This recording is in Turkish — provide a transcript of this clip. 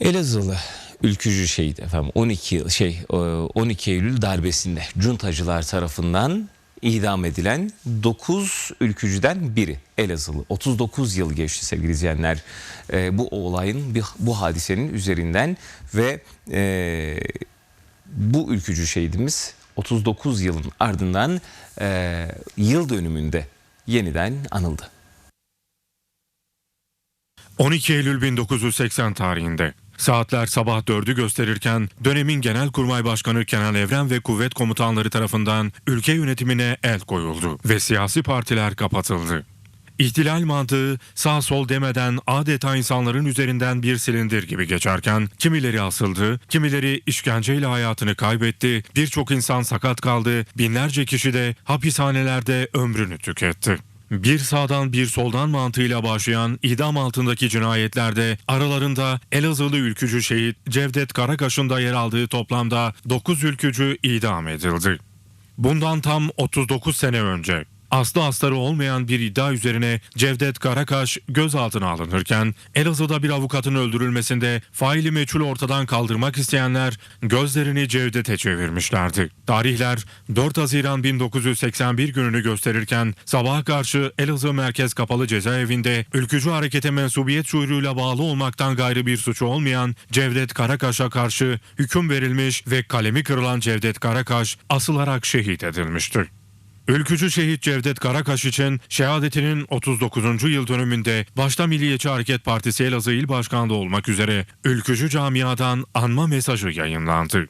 Elazığlı ülkücü şehit efendim 12 yıl şey e, 12 Eylül darbesinde cuntacılar tarafından idam edilen 9 ülkücüden biri Elazığlı. 39 yıl geçti sevgili izleyenler e, bu olayın bu hadisenin üzerinden ve e, bu ülkücü şehidimiz 39 yılın ardından e, yıl dönümünde yeniden anıldı. 12 Eylül 1980 tarihinde saatler sabah 4'ü gösterirken dönemin Genelkurmay Başkanı Kenan Evren ve kuvvet komutanları tarafından ülke yönetimine el koyuldu ve siyasi partiler kapatıldı. İhtilal mantığı sağ sol demeden adeta insanların üzerinden bir silindir gibi geçerken kimileri asıldı, kimileri işkenceyle hayatını kaybetti, birçok insan sakat kaldı, binlerce kişi de hapishanelerde ömrünü tüketti. Bir sağdan bir soldan mantığıyla başlayan idam altındaki cinayetlerde aralarında Elazığlı ülkücü şehit Cevdet Karakaş'ın da yer aldığı toplamda 9 ülkücü idam edildi. Bundan tam 39 sene önce aslı astarı olmayan bir iddia üzerine Cevdet Karakaş gözaltına alınırken Elazığ'da bir avukatın öldürülmesinde faili meçhul ortadan kaldırmak isteyenler gözlerini Cevdet'e çevirmişlerdi. Tarihler 4 Haziran 1981 gününü gösterirken sabaha karşı Elazığ Merkez Kapalı Cezaevinde ülkücü harekete mensubiyet şuuruyla bağlı olmaktan gayrı bir suçu olmayan Cevdet Karakaş'a karşı hüküm verilmiş ve kalemi kırılan Cevdet Karakaş asılarak şehit edilmiştir. Ülkücü şehit Cevdet Karakaş için şehadetinin 39. yıl dönümünde başta Milliyetçi Hareket Partisi Elazığ İl Başkanlığı olmak üzere ülkücü camiadan anma mesajı yayınlandı.